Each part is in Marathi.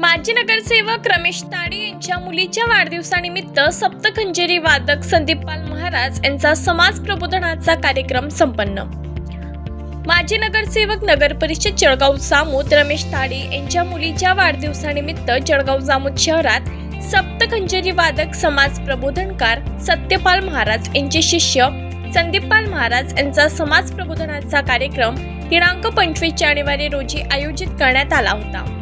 माजी नगरसेवक रमेश ताडे यांच्या मुलीच्या वाढदिवसानिमित्त सप्तखंजेरी वादक संदीपपाल महाराज यांचा समाज प्रबोधनाचा कार्यक्रम संपन्न. माजी नगरसेवक नगर परिषद जळगाव जामोद रमेश ताडे यांच्या मुलीच्या वाढदिवसानिमित्त जळगाव जामोद शहरात सप्तखंजेरी वादक समाज प्रबोधनकार सत्यपाल महाराज यांचे शिष्य संदीपपाल महाराज यांचा समाज प्रबोधनाचा कार्यक्रम दिनांक पंचवीस जानेवारी रोजी आयोजित करण्यात आला होता.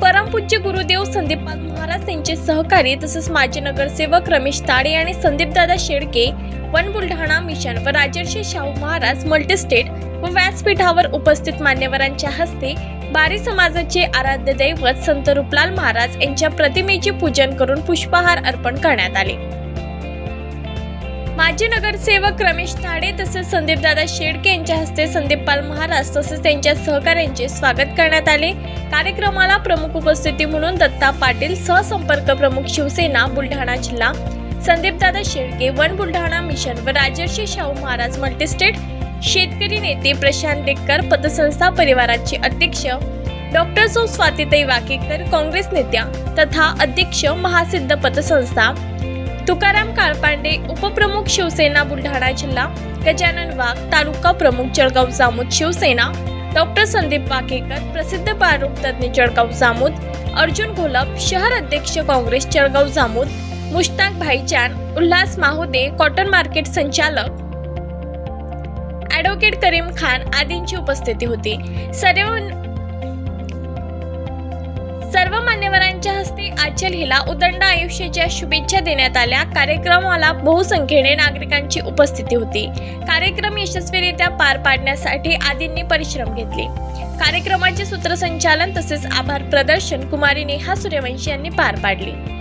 परमपूज्य गुरुदेव संदीपपाल महाराज यांचे सहकारी तसेच माजी नगरसेवक रमेश ताडे आणि संदीपदादा शेडके वन बुलढाणा मिशन व राजर्षी शाहू महाराज मल्टीस्टेट व व्यासपीठावर उपस्थित मान्यवरांच्या हस्ते बारी समाजाचे आराध्य दैवत संत रुपलाल महाराज यांच्या प्रतिमेचे पूजन करून पुष्पहार अर्पण करण्यात आले. माजी नगरसेवक रमेश ताडे तसेच संदीपदादा शेडके यांच्या हस्ते संदीपपाल महाराज तसेच त्यांच्या सहकाऱ्यांचे स्वागत करण्यात आले. कार्यक्रमाला प्रमुख उपस्थिती म्हणून दत्ता पाटील सहसंपर्क प्रमुख शिवसेना बुलढाणा जिल्हा. संदीपदादा शेळके वन बुलढाणा मिशन व राजर्षी शाहू महाराज मल्टीस्टेट. शेतकरी नेते प्रशांत डेक्कर पतसंस्था परिवाराचे अध्यक्ष. डॉक्टर सौ स्वातीताई वाकेकर काँग्रेस नेत्या तथा अध्यक्ष महासिद्ध पतसंस्था. तुकाराम काळपांडे उपप्रमुख शिवसेना बुलढाणा जिल्हा गजानन वाघ तालुका प्रमुख जळगाव जामोद शिवसेना डॉक्टर संदीप वाकेकर प्रसिद्ध बाळरोग तज्ज्ञ जळगाव जामोद अर्जुन घोलप शहर अध्यक्ष काँग्रेस जळगाव जामोद मुश्ताक भाईचान उल्हास माहुदे कॉटन मार्केट संचालक ॲडव्होकेट करीम खान आदींची उपस्थिती होती. सर्व सर्व मान्यवरांच्या हस्ते हिला उदंड आयुष्याच्या शुभेच्छा देण्यात आल्या. कार्यक्रमाला बहुसंख्येने नागरिकांची उपस्थिती होती. कार्यक्रम यशस्वीरित्या पार पाडण्यासाठी आदींनी परिश्रम घेतले. कार्यक्रमाचे सूत्रसंचालन तसेच आभार प्रदर्शन कुमारी नेहा सूर्यवंशी यांनी पार पाडले.